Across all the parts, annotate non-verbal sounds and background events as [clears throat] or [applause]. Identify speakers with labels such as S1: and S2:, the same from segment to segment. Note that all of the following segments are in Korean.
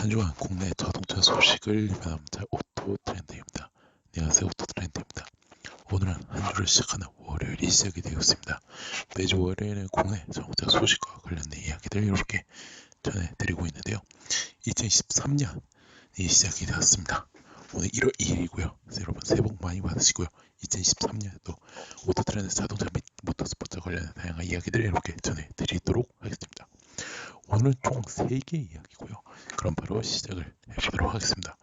S1: 한 주간 국내 자동차 소식을 전합니다. 오토 트렌드입니다. 안녕하세요. 오토 트렌드입니다. 오늘은 한 주를 시작하는 월요일이 시작이 되었습니다. 매주 월요일은 국내 자동차 소식과 관련된 이야기들 이렇게 전해드리고 있는데요. 2023년이 시작이 되었습니다. 오늘 1월 2일이고요. 여러분 새해 복 많이 받으시고요. 2023년에도 오토 트렌드 자동차 및 모터스포츠 관련된 다양한 이야기들을 이렇게 전해드리도록 하겠습니다. 오늘 총 3개의 이야기고요. 그럼 바로 시작을 해보도록 하겠습니다.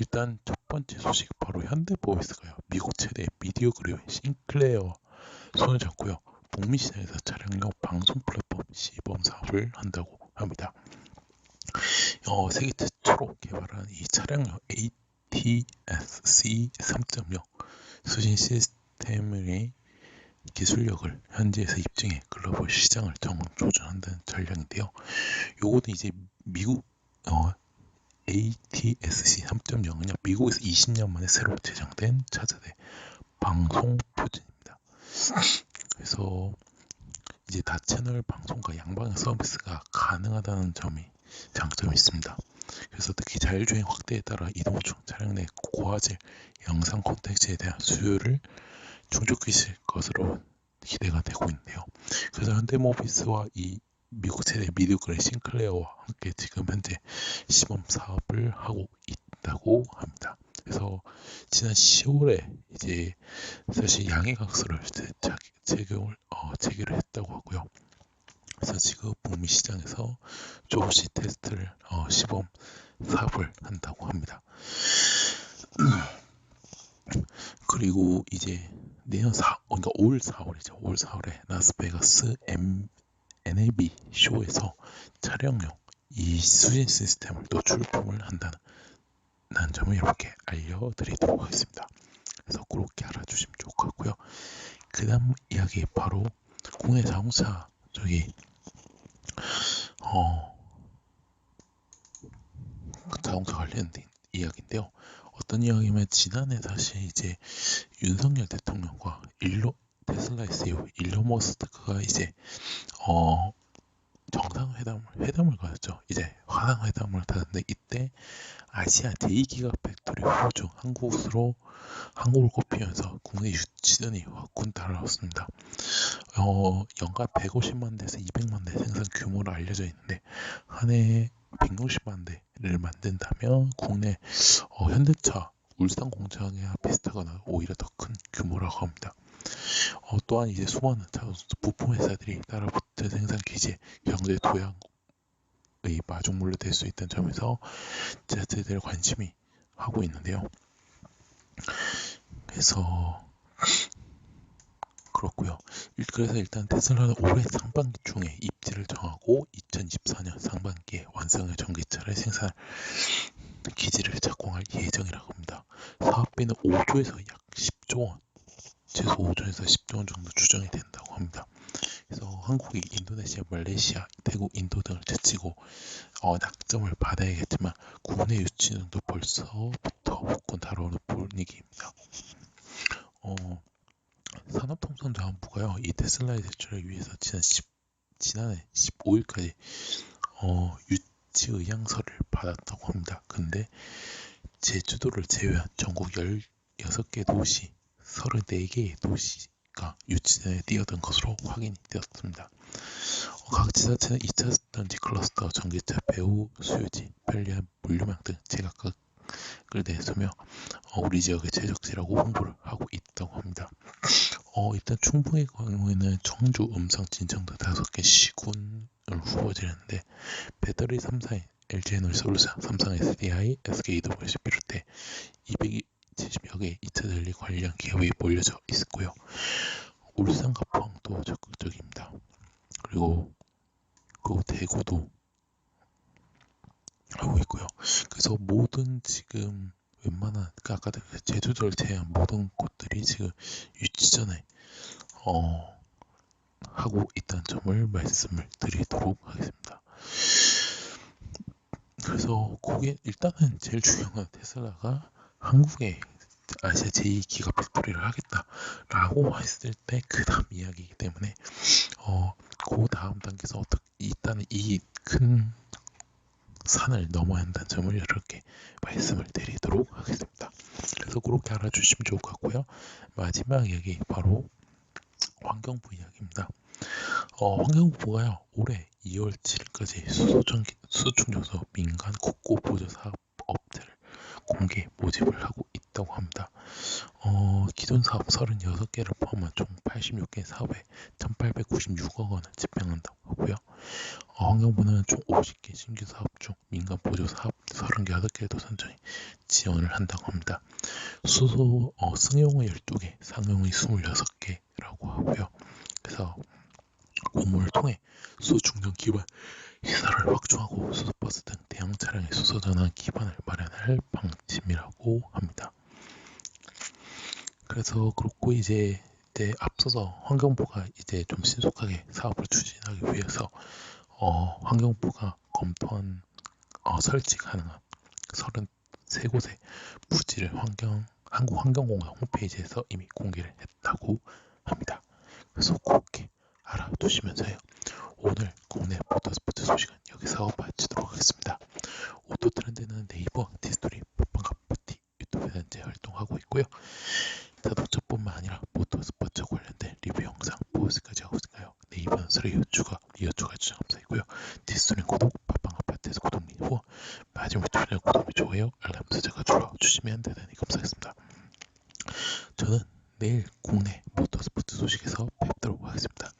S1: 일단 첫 번째 소식 바로 현대모비스가요. 미국 최대 미디어 그룹 싱클레어 손을 잡고요. 북미 시장에서 차량용 방송 플랫폼 시범 사업을 한다고 합니다. 어, 세계 최초로 개발한 이 차량용 ATSC 3.0 수신 시스템의 기술력을 현지에서 입증해 글로벌 시장을 정조준한다는 전략인데요. 요거는 이제 미국 어, ATSC 3.0은 미국에서 20년 만에 새로 제작된 차세대 방송 표준입니다. 그래서 이제 다채널 방송과 양방향 서비스가 가능하다는 점이 장점이 있습니다. 그래서 특히 자율주행 확대에 따라 이동 중 차량 내 고화질 영상 콘텐츠에 대한 수요를 충족시킬 것으로 기대가 되고 있네요. 그래서 현대모비스와 이 미국 최대 미디어그레 싱클레어와 함께 지금 현재 시범 사업을 하고 있다고 합니다. 그래서 지난 10월에 이제 사실 양해 각서를 제공을 어, 제기를 했다고 하고요. 그래서 지금 북미 시장에서 조금씩 테스트를 어, 시범 사업을 한다고 합니다. [clears throat] 그리고 이제 내년 4, 그러니까 올 4월이죠. 올 4월에 라스베가스 M, NAB 쇼에서 촬영용 이 수신 시스템을 또 출품을 한다는 점을 이렇게 알려드리도록 하겠습니다. 그래서 그렇게 알아주시면 좋을 것 같고요. 그 다음 이야기 바로 국내 자동차 저기 어 자동차 관련된 이야기인데요. 어떤 이야기면 지난해 사실 이제 윤석열 대통령과 일로 테슬라의 CEO 일론 머스크가 이제 어 정상회담을 회담을 가졌죠. 이제 화상회담을 하는데 이때 아시아 제2기가 팩토리 호주 한국으로 한국을 꼽히면서 국내 유치전이 확군 달아왔습니다. 어, 연간 150만 대에서 200만 대 생산 규모로 알려져 있는데 한 해에 160만 대 를 만든다면 국내 어, 현대차 울산 공장에 비슷하거나 오히려 더 큰 규모라고 합니다. 어, 또한 이제 수많은 부품 회사들이 따라붙은 생산 기지 경제 도약의 마중물로 될 수 있다는 점에서 제자들 관심이 하고 있는데요. 그래서 그렇고요. 그래서 일단 테슬라는 올해 상반기 중에 입지를 정하고 2024년 상반기에 완성의 전기차를 생산 기지를 착공할 예정이라고 합니다. 사업비는 5조에서 약 10조 원, 최소 5조에서 10조 원 정도 추정이 된다고 합니다. 그래서 한국이 인도네시아, 말레이시아, 태국, 인도 등을 제치고 어, 낙점을 받아야겠지만 국내 유치는도 벌써부터 복권 다뤄오는 분위기입니다. 어, 산업통상자원부가요 이 테슬라의 대출을 위해서 지난 10, 지난해 15일까지 어, 유치 의향서를 받았다고 합니다. 근데 제주도를 제외한 전국 16개 도시 34개의 도시가 유치전에 뛰어든 것으로 확인이 되었습니다. 어, 각 지자체는 2차 전지 클러스터, 전기차, 배후, 수요지, 편리한 물류망 등 제각각을 내세며 어, 우리 지역의 최적지라고 홍보를 하고 합니다. 어, 일단 충북의 경우에는 청주, 음성, 진천등 다섯 개 시군을 후보지는데 배터리 3사인 LG에너지솔루션, 삼성 SDI, SKWC 비롯해 270여 개의 2차 전지 관련 기업이 몰려져 있고요. 울산 가포항도 적극적입니다. 그리고 그리고 대구도 하고 있고요. 그래서 모든 지금 웬만한 그러니까 아까 제주도를 제외한 모든 곳들이 지금 유치전에 어, 하고 있다는 점을 말씀을 드리도록 하겠습니다. 그래서 거기에 일단은 제일 중요한 건 테슬라가 한국에 아시아 제2 기가 팩토리를 하겠다라고 했을 때 그 다음 이야기이기 때문에 어, 그 다음 단계에서 어떻게 일단은 이 큰 산을 넘어야 한다는 점을 이렇게 말씀을 드리도록 하겠습니다. 그래서 그렇게 알아주시면 좋을 것 같고요. 마지막 이야기 바로 환경부 이야기입니다. 어, 환경부가요 올해 2월 7일까지 수소전기, 수충전소 민간 국고 보조 사업 업체를 공개 모집을 하고 있다고 합니다. 어, 기존 사업 36개를 포함한 총 86개 사업에 1,896억 원을 집행한다고 하고요. 어, 환경부는 총 50개 신규 사업 중 민간 보조 사업 36개도 선정해 지원을 한다고 합니다. 수소 어, 승용은 12개, 상용이 26개라고 하고요. 그래서 공모를 통해 수소 충전 기반 시설을 확충하고 수소버스 등 대형 차량의 수소 전환 기반을 마련할 방침이라고 합니다. 그래서 그렇고 이제 이제 앞서서 환경부가 이제 좀 신속하게 사업을 추진하기 위해서 어, 환경부가 검토한 어, 설치 가능한 33곳의 부지를 환경 한국환경공사 홈페이지에서 이미 공개를 했다고 합니다. 그래서 그렇게 알아두시면서요. 오늘 국내 모터스포츠 소식은 여기서 마치도록 하겠습니다. 오토 트렌드는 네이버, 디스토리, 팟빵카파티 유튜브에 현재 활동하고 있고요. 자동차뿐만 아니라 모터스포츠 관련된 리뷰 영상, 보스까지 하고 있으니까요. 네이버는 리어 추 마지막 주변에 구독, 좋아요, 알람 설정을 눌러주시면 대단히 감사하겠습니다. 저는 내일 국내 모터스포츠 소식에서 뵙도록 하겠습니다.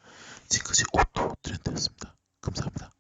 S1: 지금까지 오토 트렌드였습니다. 감사합니다.